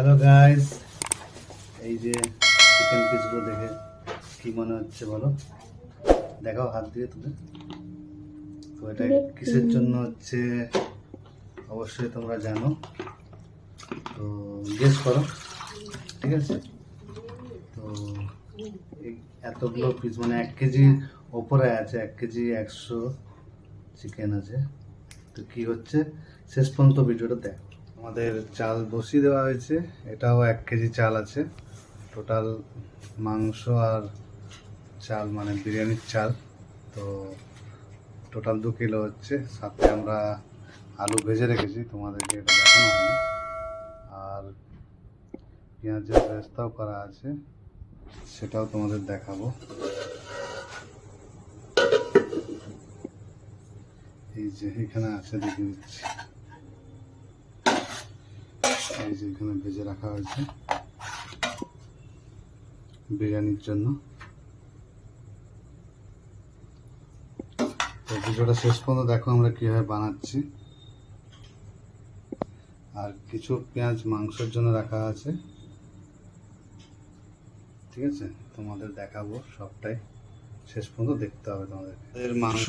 Hello guys এই যে chicken পিসগুলো দেখে কি মনে হচ্ছে বলো? দেখাও হাত দিয়ে তুমি। তো এটা কিসের জন্য হচ্ছে অবশ্যই তোমরা জানো। তো গেস করো ঠিক আছে? তো এই এতগুলো পিস মানে এক কেজি ওপরে আছে এক কেজি একশো চিকেন আছে। তো কি হচ্ছে? শেষ পর্যন্ত ভিডিওটা দেখ। আমাদের চাল বসিয়ে দেওয়া হয়েছে। এটাও এক কেজি চাল আছে। টোটাল মাংস আর চাল মানে বিরিয়ানির চাল। তো টোটাল দু কিলো হচ্ছে। সাথে আমরা আলু ভেজে রেখেছি। তোমাদেরকে এটা দেখানো হয়নি। আর পেঁয়াজের ব্যবস্থাও করা আছে। সেটাও তোমাদের দেখাবো। এই যে এখানে আছে দেখে দিচ্ছি। যে এখানে ভেজে রাখা হয়েছে বিরিয়ানির জন্য। তো ভিডিওটা শেষ পর্যন্ত দেখো আমরা কীভাবে বানাচ্ছি। আর কিছু পেঁয়াজ মাংসের জন্য রাখা আছে। ঠিক আছে? তোমাদের দেখাবো সবটাই। শেষ পর্যন্ত দেখতে হবে তোমাদের এর মাংস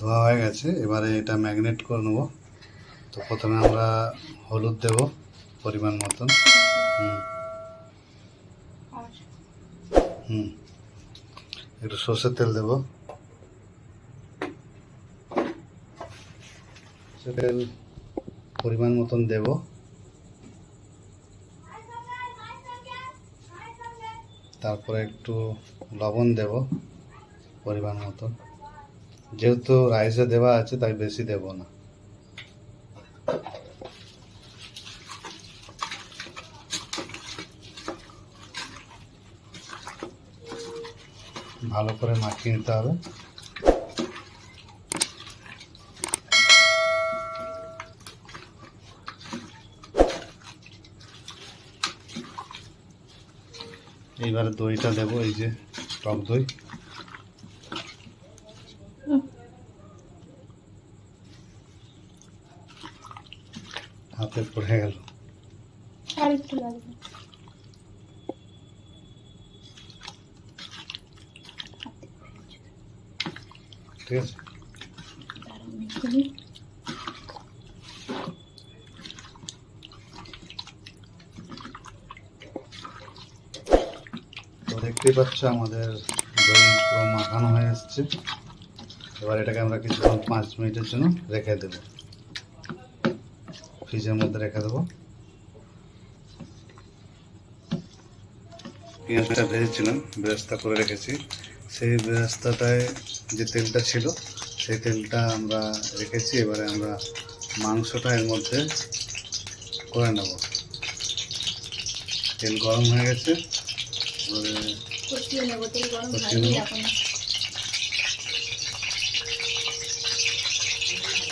ধোয়া হয়ে গেছে। এবারে এটা ম্যাগনেট করে নেব। তো প্রথমে আমরা হলুদ দেব পরিমাণ মতন। হুম। একটু সর্ষের তেল দেবো। তেল পরিমাণ মতন দেব। তারপরে একটু লবণ দেব পরিমাণ মতন। যেহেতু রাইসে দেওয়া আছে, তাই বেশি দেব না। ভালো করে মাখিয়ে নিতে হবে। এইবারে দইটা দেবো, এই যে টক দই। হাতে পড়ে গেল। আর একটু লাগবে। ঠিক। তো দেখতেই পাচ্ছ আমাদের পুরো মাখানো হয়ে এসছে। এবার এটাকে আমরা কিছুক্ষণ পাঁচ মিনিটের জন্য রেখে দেব। ফ্রিজের মধ্যে রেখে দেবো। পেঁয়াজটা ভেজেছিলাম, বেরেস্তা করে রেখেছি। সেই বেরেস্তাটায় যে তেলটা ছিল সেই তেলটা আমরা রেখেছি। এবারে আমরা মাংসটা এর মধ্যে করে নেব। তেল গরম হয়ে গেছে।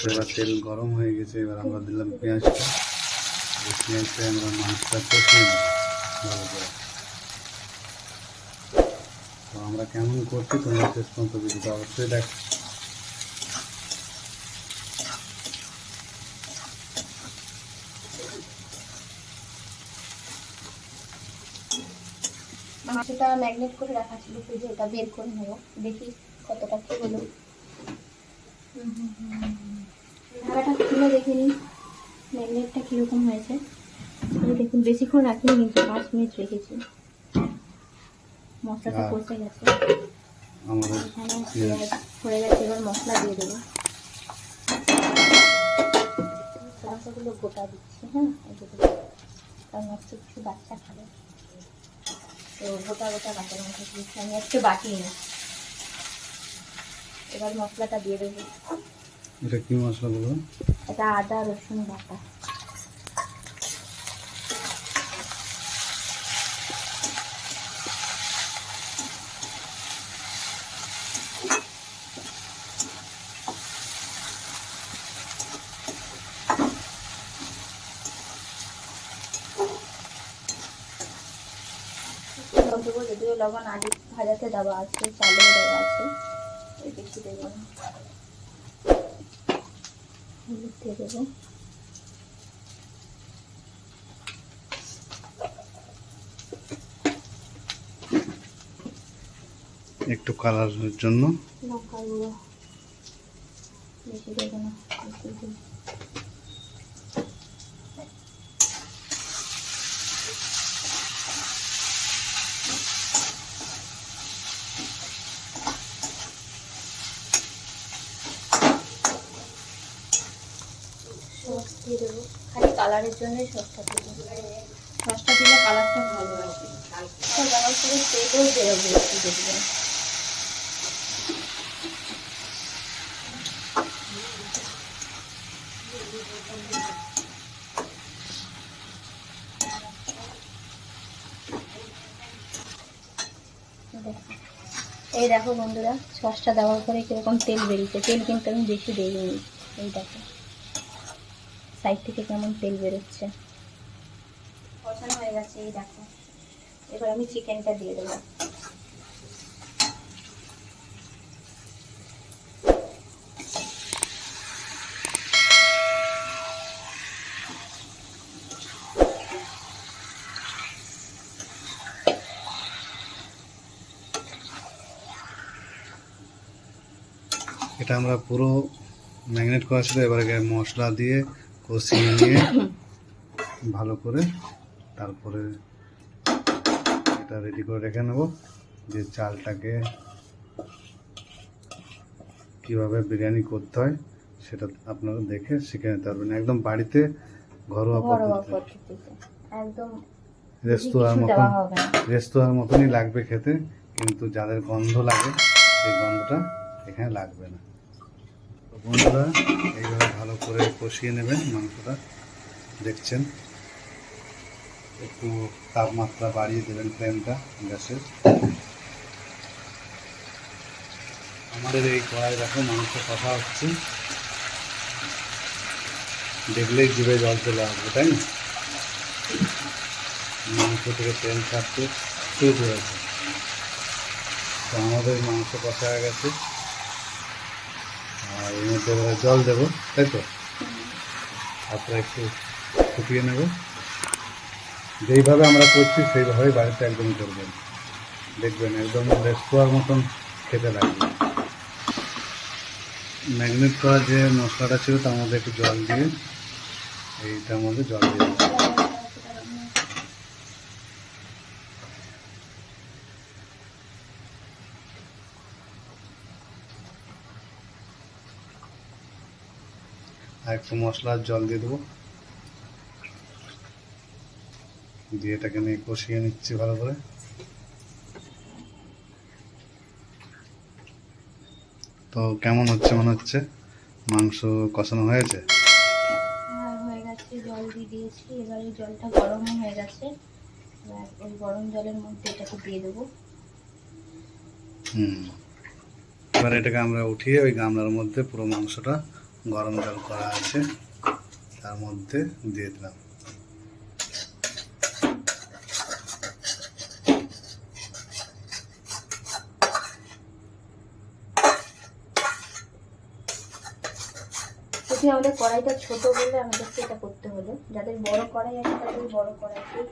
এবারে তেল গরম হয়ে গেছে এবার আমরা দিলাম পেঁয়াজটা। পেঁয়াজটা আমরা মাংসটা কষিয়ে নেব। ভালো করে। আমরা কেমন করছি তোমরা শেষ পর্যন্ত ভিডিওটা অবশ্যই দেখ। ম্যাগনেট করে রাখা ছিল ফ্রিজে এটা বের করে নেব। দেখি কতটা কি হলো। ঢাকাটা খুলে দেখে নিই, ম্যাগনেটটা কীরকম হয়েছে। দেখুন, বেশিক্ষণ রাখিনি, কিন্তু পাঁচ মিনিট রেখেছি। মশলাটা হ্যাঁ। কষে গেছে। আমাদের এখানে পেঁয়াজ হয়ে গেছে এবার মশলা দিয়ে দেবো। মাংসগুলো গোটা দিচ্ছি হ্যাঁ। কারণ হচ্ছে কিছু বাচ্চা খাবে। তো গোটা গোটা বাচ্চা মাংস দিচ্ছি আমি একটু বাটি না এবার মশলাটা দিয়ে দেবো। এটা কি মশলা বলব এটা আদা রসুন বাটা। লবণ আলু ভাজাতে দেওয়া আছে চালে দেওয়া আছে। ওই বেশি দেবো। না হলুদ দিয়ে দেবো। একটু কালারের জন্য। লঙ্কা গুঁড়ো। বেশি দেবো না কালারের জন্যই সসটা দেবো সসটা দিলে কালারটা ভালো আসবে এই দেখো বন্ধুরা সসটা দেওয়ার পরে কীরকম তেল বেরিয়েছে। তেল কিন্তু আমি বেশি দিইনি। এই দেখো। সাইড থেকে কেমন তেল বেরোচ্ছে? কষানো হয়ে গেছে এই দেখো। এবার আমি চিকেনটা দিয়ে দেবো। এটা আমরা পুরো ম্যাগনেট করা ছিল এবারে গিয়ে মশলা দিয়ে কষিয়ে নিয়ে ভালো করে তারপরে এটা রেডি করে রেখে নেব। যে চালটাকে কীভাবে বিরিয়ানি করতে হয় সেটা আপনারা দেখে শিখে নিতে পারবেন। একদম বাড়িতে ঘরোয়া ঘরোয়া পদ্ধতি পদ্ধতিতে। একদম রেস্তোরাঁর মতন রেস্তোরাঁর মতনই লাগবে খেতে কিন্তু যাদের গন্ধ লাগে সেই গন্ধটা এখানে লাগবে না। বন্ধুরা, এইভাবে ভালো করে কষিয়ে নেবেন মাংসটা। দেখছেন? একটু তাপমাত্রা বাড়িয়ে দেবেন ফ্লেমটা, গ্যাসের। আমাদের এই কড়াই দেখো, মাংস কষা হচ্ছে। দেখলেই জিভে জল চলে আসবে, তাই না? মাংস থেকে তেল ছাড়তে তো আমাদের মাংস কষা হয়ে গেছে। আর এর মধ্যে এবারে জল দেবো, তাই তো? তারপরে একটু ফুটিয়ে নেব। যেইভাবে আমরা করছি, সেইভাবেই বাড়িতে একদম করবেন দেখবেন, একদম রেস্তোরাঁর মতন খেতে লাগবে। ম্যাগনেট করা যে মশলাটা ছিল, তার মধ্যে একটু জল দিয়ে, এইটার মধ্যে জল দিয়ে দেবো আর একটু মশলার জল দিয়ে দেবো। দিয়ে এটাকে নিয়ে কষিয়ে নিচ্ছি ভালো করে। তো কেমন হচ্ছে মনে হচ্ছে? মাংস কষানো হয়েছে? হ্যাঁ গেছে। জল দিয়ে দিয়েছি। এবার এই জলটা গরম হয়ে গেছে। এবার ওই গরম জলের মধ্যে এটাকে দিয়ে দেবো। হুম। এবার এটাকে আমরা উঠিয়ে ওই গামলার মধ্যে পুরো মাংসটা গরম জল করা আছে তার মধ্যে দিয়ে দিলাম। যদি আমাদের কড়াইটা ছোট বলে আমাদেরকে এটা করতে হলো। যাদের বড় কড়াই আছে তাদের বড় কড়াইতেই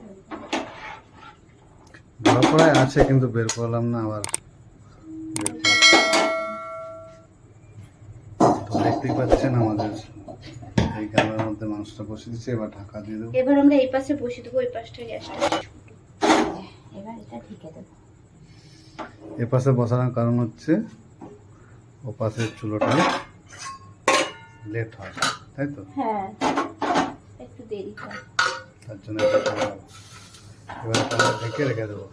বড় কড়াই আছে কিন্তু বের করলাম না আবার দেখতেই পাচ্ছেন আমাদের এই গামলার মধ্যে মাংসটা বসে দিচ্ছে এবার ঢাকা দিয়ে দেবো। এবার আমরা এই পাশে বসে দেবো ওই পাশটা গ্যাসটা এবার এটা ঢেকে দেবো। এ পাশে বসানোর কারণ হচ্ছে ও পাশের চুলোটা লেট হয় তাই তো? হ্যাঁ একটু দেরি হয়। তার জন্য এবার এটা আমরা ঢেকে রেখে দেবো।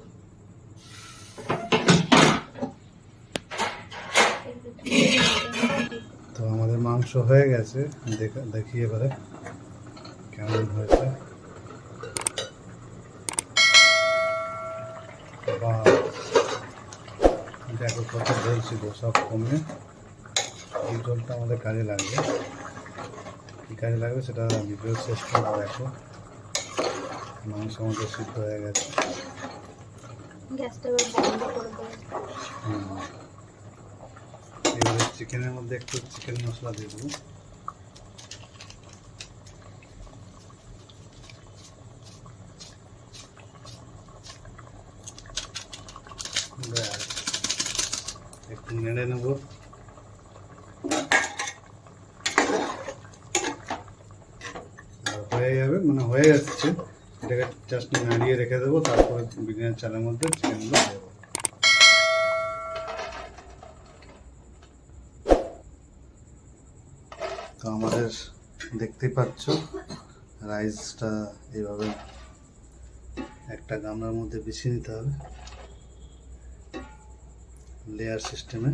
একটু ধীরে ধীরে তো আমাদের মাংস হয়ে গেছে। দেখা দেখি এবারে কেমন হয়েছে! দেখো কত জল ছিল সব কমে। এই জলটা আমাদের কাজে লাগবে। কী কাজে লাগবে সেটা ভিডিও শেষ করে দেখো। মাংস আমাদের সিদ্ধ হয়ে গেছে। গ্যাসটা বন্ধ করে দেবো হুম। এবারে চিকেনের মধ্যে একটু চিকেন মশলা দিয়ে দেবো। ব্যাস। নেড়ে নেব। হয়ে যাবে মানে হয়ে যাচ্ছে এটাকে জাস্ট নাড়িয়ে রেখে দেবো, তারপরে বিরিয়ানির চালের মধ্যে চিকেনগুলো দেবো তো আমাদের দেখতেই পাচ্ছ। রাইসটা এভাবে একটা গামলার মধ্যে বেছে নিতে হবে। লেয়ার সিস্টেমে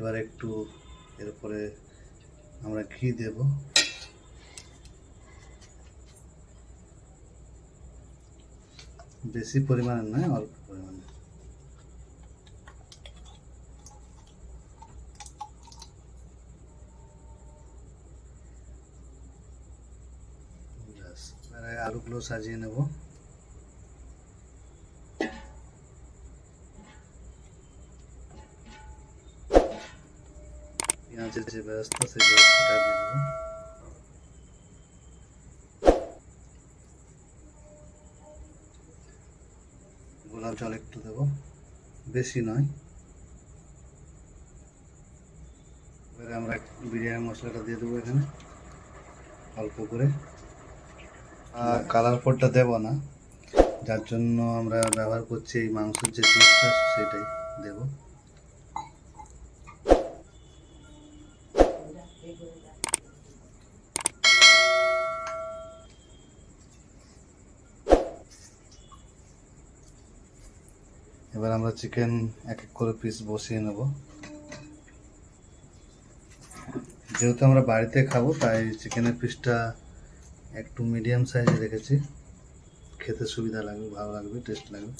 এবার একটু এর উপরে আমরা ঘি দেব। বেশি পরিমাণে নয়, অল্প পরিমাণে। আলুগুলো সাজিয়ে নেব। পেঁয়াজের যে ব্যবস্থা সেই ব্যবস্থাটা দিয়ে দেবো গোলাপ জল একটু দেবো। বেশি নয়। এবারে আমরা বিরিয়ানি মশলাটা দিয়ে দেবো এখানে, অল্প করে। আর কালার পোডটা দেবো না, যার জন্য আমরা ব্যবহার করছি এই মাংসের যে জুসটা সেটাই দেবো। এবার আমরা চিকেন এক এক করে পিস বসিয়ে নেব। যেহেতু আমরা বাড়িতে খাব, তাই চিকেনের পিসটা একটু মিডিয়াম সাইজে রেখেছি। খেতে সুবিধা লাগবে, ভালো লাগবে টেস্ট লাগবে।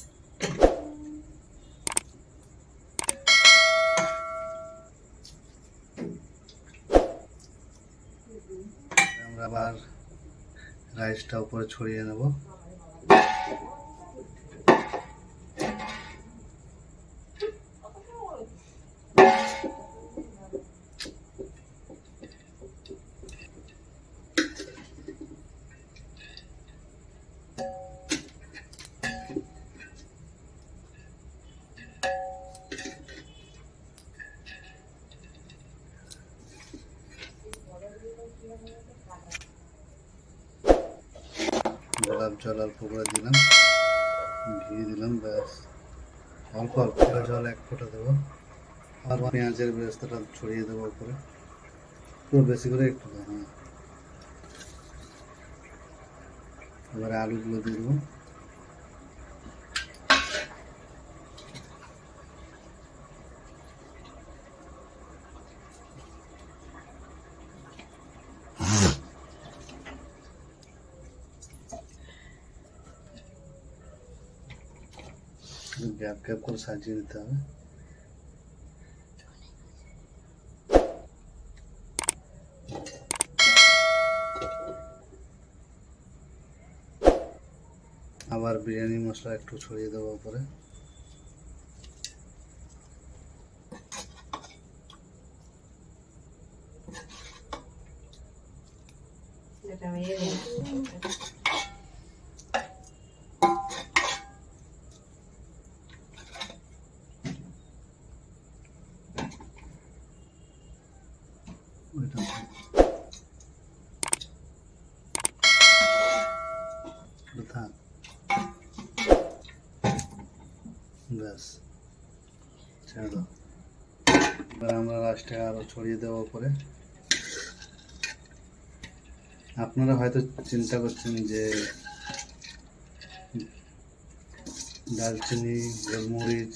আমরা আবার রাইসটা উপরে ছড়িয়ে নেব। গোলাপ জল অল্প করে দিলাম ঘি দিলাম, ব্যাস। অল্প অল্প করে জল এক ফোঁটা দেবো। আর পেঁয়াজের ব্যস্তটা ছড়িয়ে দেবো উপরে। পুরো বেশি করে একটু হ্যাঁ এবারে আলুগুলো দিয়ে দেবো। গ্যাপ করে সাজিয়ে দিতে হবে? আবার বিরিয়ানি মশলা একটু ছড়িয়ে দেওয়ার উপরে ওইটা ওটা থাক ব্যাস এবার আমরা লাস্টে আরও ছড়িয়ে দেবো উপরে। আপনারা হয়তো চিন্তা করছেন যে দারচিনি, গোলমরিচ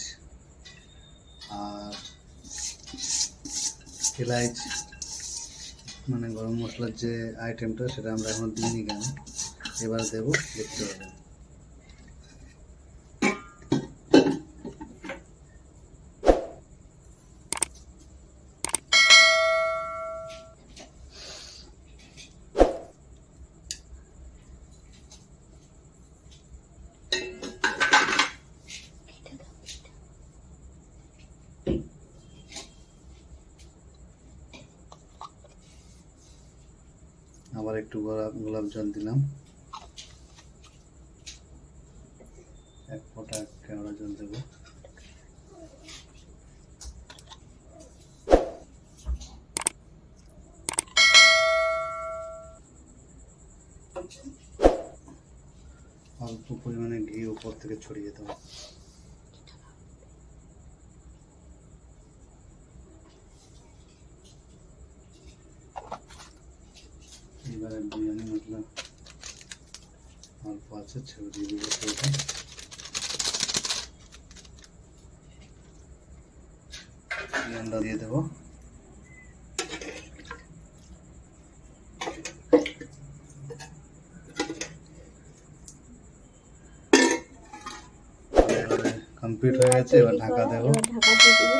আর এলাইচ মানে গরম মশলার যে আইটেমটা সেটা আমরা এখন দিইনি কেন? এবার দেবো, দেখতে পাবেন। আবার একটু গোলাপ জল দিলাম। এক ফোঁটা কেওড়া জল দেবো। অল্প পরিমাণে ঘি উপর থেকে ছড়িয়ে দেবো এবারে বিরিয়ানি মশলা অল্প আছে ছেড়ে দিয়ে দেবো সেটা দিয়ে দেবো। কমপ্লিট হয়ে গেছে এবার ঢাকা দেবো। ঢাকা দিয়ে দিব।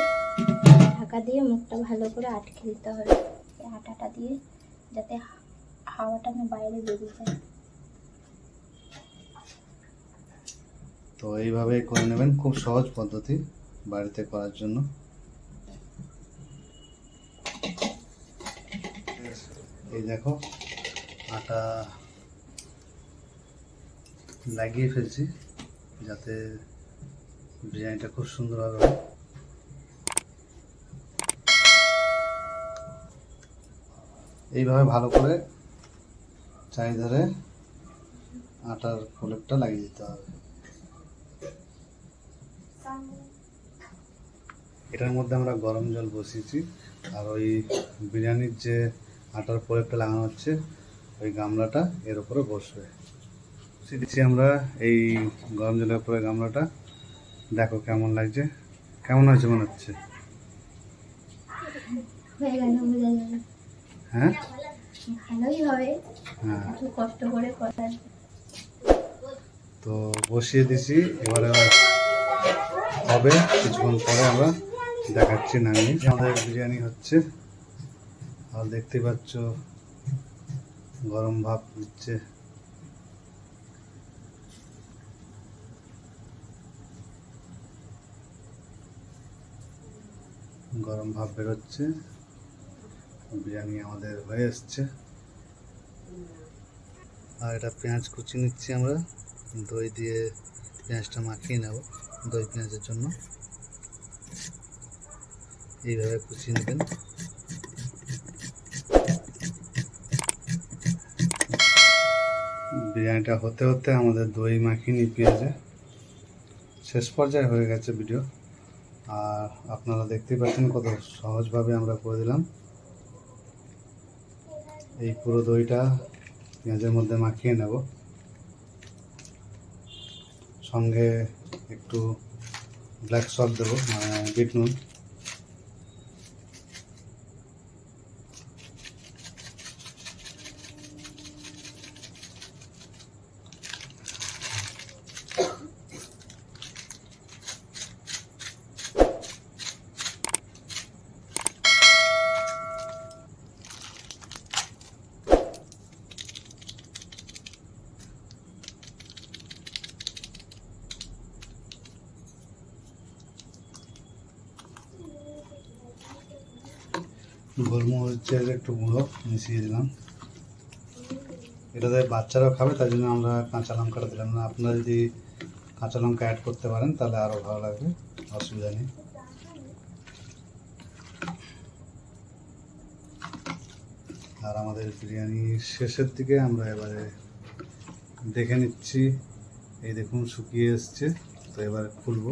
ঢাকা দিয়ে মুখটা ভালো করে আটকে দিতে হবে। আটাটা দিয়ে যাতে হাওয়াটা না বাইরে বেরিয়ে যায়। তো এইভাবেই করে নেবেন, খুব সহজ পদ্ধতি বাড়িতে করার জন্য। এই দেখো, আটা লাগিয়ে ফেলছি যাতে বিরিয়ানিটা খুব সুন্দরভাবে হয়। এইভাবে ভালো করে চারিধারে আটার প্রলেপটা লাগিয়ে দিতে হবে। এটার মধ্যে আমরা গরম জল বসিয়েছি। আর ওই বিরিয়ানির যে আটার প্রলেপটা লাগানো হচ্ছে ওই গামলাটা এর উপরে বসবে। বসিয়ে দিচ্ছি আমরা এই গরম জলের উপরে গামলাটা। দেখো কেমন লাগছে। কেমন হয়েছে মনে হচ্ছে? হয়ে হ্যাঁ? ভালোই হবে। কষ্ট করে করার। তো বসিয়ে দিছি এবারে হবে, কিছুক্ষণ পরে আমরা দেখাচ্ছি নামিয়ে আমাদের বিরিয়ানি হচ্ছে। আর দেখতে পাচ্ছ, গরম ভাব দিচ্ছে। গরম ভাব বেরোচ্ছে। বিরিয়ানি আমাদের হয়ে এসছে। আর এটা পেঁয়াজ কুচি নিচ্ছি আমরা। দই দিয়ে পেঁয়াজটা মাখিয়ে নেব। দই পেঁয়াজের জন্য। এইভাবে কুচিয়ে নেবেন। বিরিয়ানিটা হতে হতে আমাদের দই মাখিয়ে নিই পেঁয়াজে। শেষ পর্যায়ে হয়ে গেছে ভিডিও আর আপনারা দেখতেই পাচ্ছেন কত সহজভাবে আমরা করে দিলাম। এই পুরো দইটা পেঁয়াজের মধ্যে মাখিয়ে নেব। সঙ্গে একটু ব্ল্যাক সল্ট দেবো মানে বিট নুন। গোলমরিচের একটু গুঁড়ো মিশিয়ে দিলাম। এটাতে বাচ্চারাও খাবে তাই জন্য আমরা কাঁচা লঙ্কাটা দিলাম না। আপনারা যদি কাঁচা লঙ্কা অ্যাড করতে পারেন, তাহলে আরও ভালো লাগবে, অসুবিধা নেই। আর আমাদের বিরিয়ানি শেষের দিকে আমরা এবারে দেখে নিচ্ছি। এই দেখুন শুকিয়ে এসছে, তো এবার খুলবো।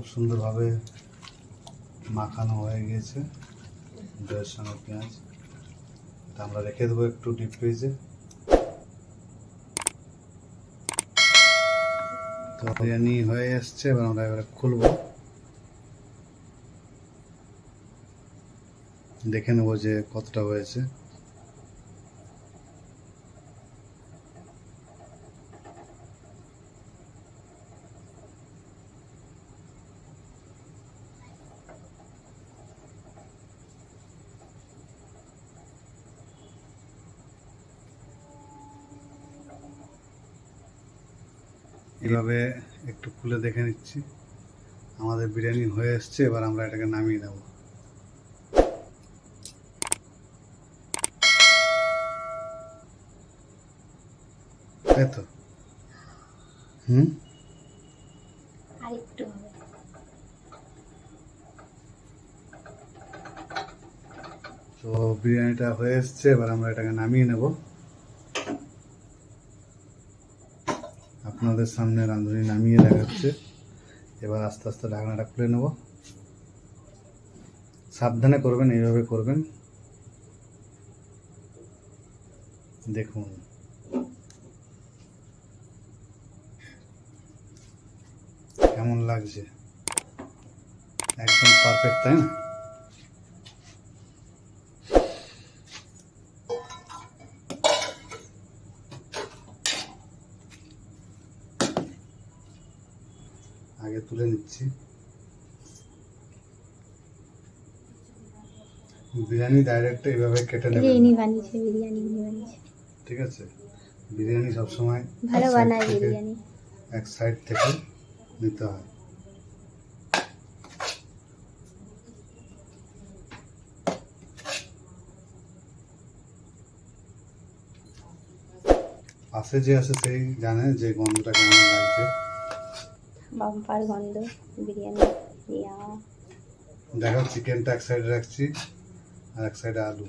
খুব সুন্দরভাবে মাখানো হয়ে গিয়েছে দইয়ের সঙ্গে পেঁয়াজ। এটা আমরা রেখে দেবো একটু ডিপ ফ্রিজে তো বিরিয়ানি হয়ে এসছে, এবার আমরা এবারে খুলবো। দেখে নেব যে কতটা হয়েছে। কীভাবে একটু খুলে দেখে নিচ্ছি। আমাদের বিরিয়ানি হয়ে এসছে এবার আমরা এটাকে নামিয়ে দেব তাই তো। হুম? তো বিরিয়ানিটা হয়ে এসছে এবার আমরা এটাকে নামিয়ে নেব। আপনাদের সামনে রাঁধুনি নামিয়ে দেখাচ্ছে। এবার আস্তে আস্তে ঢাকনাটা খুলে নেব। সাবধানে করবেন, এইভাবে করবেন। দেখুন। কেমন লাগছে? একদম পারফেক্ট তাই না আগে তুলে নিচ্ছি। বিরিয়ানি ডাইরেক্ট এইভাবে কেটে এই নেবেন ইনি বানিয়েছে বিরিয়ানি বানিয়েছে। ঠিক আছে? বিরিয়ানি সবসময় ভালো বানায় বিরিয়ানি। এক সাইড থেকে নিতে হয়। পাশে যে আছে সেই জানে যে গন্ধটা কেমন লাগছে। বাম্পার গন্ধ বিরিয়ানি দেখো, চিকেনটা এক সাইডে রাখছি, আর এক সাইডে আলু।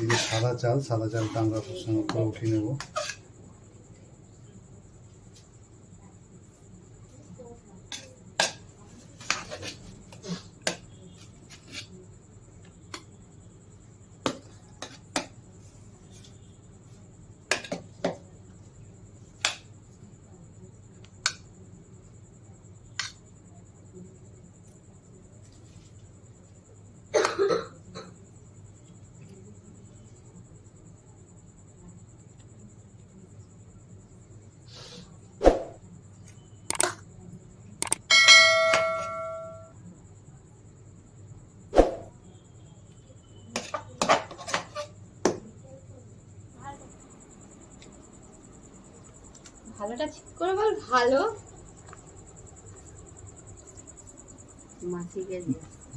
এই যে সাদা চাল, সাদা চালটা আমরা প্রসঙ্গ উপরে উঠিয়ে নেব। ভালোটা ঠিক করে বল ভালো।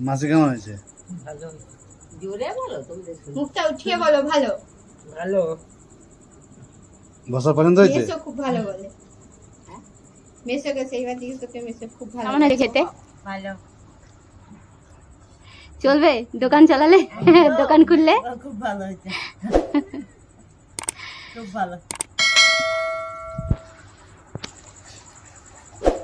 মাসি কেমন হয়েছে? ভালো। জোরে বলো তোমাদের মুখটা উঠিয়ে বলো ভালো। ভালো। বসা পর্যন্ত হয়েছে? মেসো খুব ভালো বলে। মেসোকে সেইবার জিজ্ঞেস করতে মেসো খুব ভালো। কেমন আছে খেতে? ভালো। চলবে? দোকান চালালে? দোকান খুললে? খুব ভালো হয়েছে। খুব ভালো।